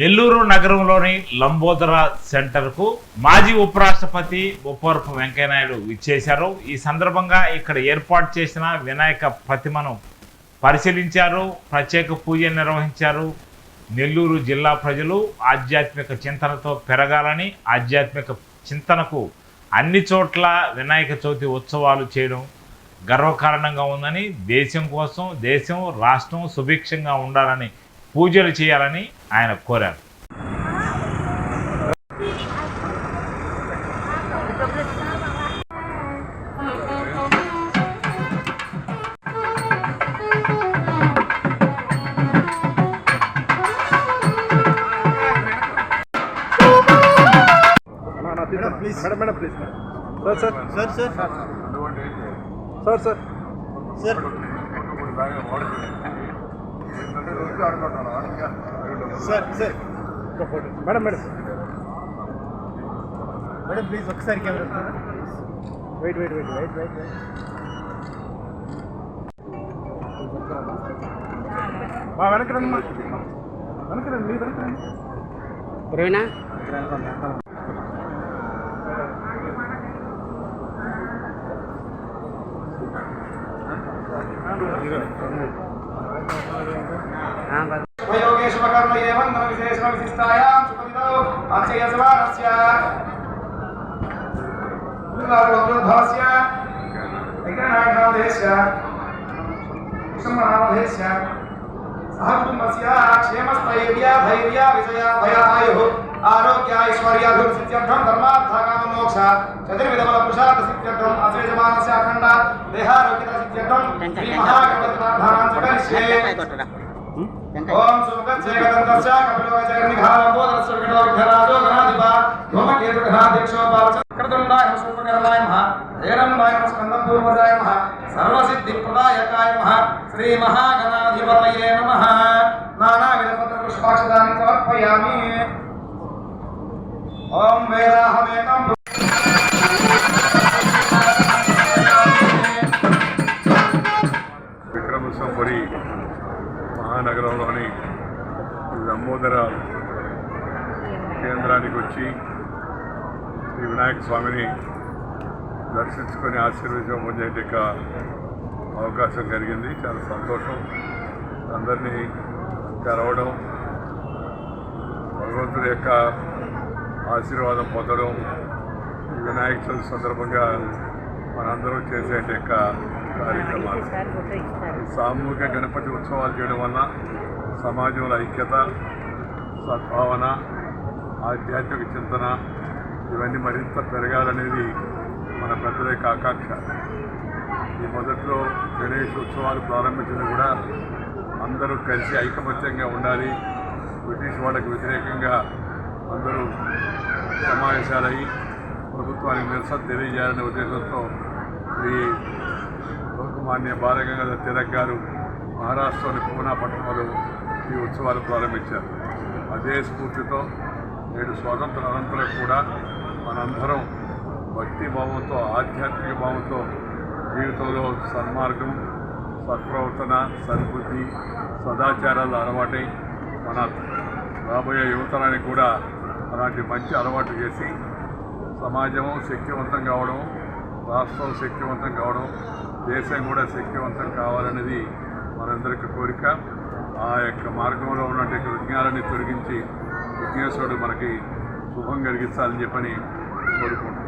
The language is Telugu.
నెల్లూరు నగరంలోని లంబోదర సెంటర్కు మాజీ ఉపరాష్ట్రపతి ముప్పవరపు వెంకయ్యనాయుడు విచ్చేశారు. ఈ సందర్భంగా ఇక్కడ ఏర్పాటు చేసిన వినాయక ప్రతిమను పరిశీలించారు ప్రత్యేక పూజ నిర్వహించారు. నెల్లూరు జిల్లా ప్రజలు ఆధ్యాత్మిక చింతనతో పెరగాలని ఆధ్యాత్మిక చింతనకు అన్ని చోట్ల వినాయక చవితి ఉత్సవాలు చేయడం గర్వకారణంగా ఉందని దేశం కోసం దేశం రాష్ట్రం సుభిక్షంగా ఉండాలని పూజలు చేయాలని ఆయన కోరారు. Madam please madam madam please sir sir sir sir sir sir sir sir sir madam madam madam please ఒకసారి camera wait wait wait wait wait మా వెనక రండి మా వెనక రండి మీ వెనక రండి ప్రవీణ ఉపయోగేశ్వకర్మ ఏవం योगेश्वकर्म एवं धनविशेषणविशिष्टायां सुपतितो अक्षयसमानस्य पुनर्वृद्धस्य विघ्ननाथनादेश विषमनामदेश सह कुटुम्बस्य क्षेमस्थैर्या धैर्या विजया भयायुः ఆరోగ్య ఐశ్వర్యాభివృద్ధి సిద్ధ్యర్థం ధర్మార్థ కామ మోక్ష చతుర్విధముల పురుషార్థ సిద్ధ్యర్థం అశ్వేజమానస్య అఖండ దేహారోగ్యత సిద్ధ్యర్థం శ్రీ మహాగణపతి ప్రార్థానాం చకరిష్యే ఓం సుముఖచ్చేకదంతస్య కపిలోగచకర్ణిఘాలంబోధరస్య వికటోర్ఘరాజో గణాధిపా మమ కేతుఘనాధ్యక్షో పాలచ కృతుండాయ సూపకరణాయ మహ ధైరంబాయ స్కందం పూర్వజాయ మహ సర్వసిద్ధిప్రదాయకాయ మహ శ్రీ మహాగణాధిపతయే నమః. నానావిధ పత్ర పుష్పాక్షదాన్ని సమర్పయామి. ఓం వేదాహమేకం. మహానగరంలోని లంబోదర కేంద్రానికి వచ్చి శ్రీ వినాయక స్వామిని దర్శించుకొని ఆశీర్వదించడం పొందేట అవకాశం కలిగింది. చాలా సంతోషం. అందరినీ కలవడం భగవంతుడి యొక్క ఆశీర్వాదం పొందడం ఈ వినాయక చవితి సందర్భంగా మనందరం చేసేట యొక్క కార్యక్రమాలు. సామూహిక గణపతి ఉత్సవాలు చేయడం వలన సమాజంలో ఐక్యత సద్భావన ఆధ్యాత్మిక చింతన ఇవన్నీ మరింత పెరగాలనేది మన పెద్దల యొక్క ఆకాంక్ష ఈ మొదట్లో గణేష్ ఉత్సవాలు ప్రారంభించినా కూడా అందరూ కలిసి ఐకమత్యంగా ఉండాలి. బ్రిటిష్ వాళ్ళకు వ్యతిరేకంగా అందరూ సమావేశాలయ్యి ప్రభుత్వానికి నిరసన తెలియజేయాలనే ఉద్దేశంతో శ్రీ లోకమాన్య బాలగంగాధర తిలక్ గారు మహారాష్ట్రలోని పూనా పట్టణంలో ఈ ఉత్సవాలు ప్రారంభించారు. అదే స్ఫూర్తితో నేడు స్వాతంత్ర అనంతరం కూడా మనందరం భక్తి భావంతో ఆధ్యాత్మిక భావంతో జీవితంలో సన్మార్గం సత్ప్రవర్తన సద్బుద్ధి సదాచారాలు అలవాటై మన రాబోయే యువతరానికి కూడా అలాంటి మంచి అలవాటు చేసి సమాజం శక్తివంతం కావడం రాష్ట్రం శక్తివంతం కావడం దేశం కూడా శక్తివంతం కావాలనేది మనందరికి కోరిక. ఆ యొక్క మార్గంలో ఉన్నటువంటి విజ్ఞానాన్ని తొలగించి విఘ్నేశ్వరుడు మనకి శుభం కలిగించాలని చెప్పని కోరుకుంటున్నాను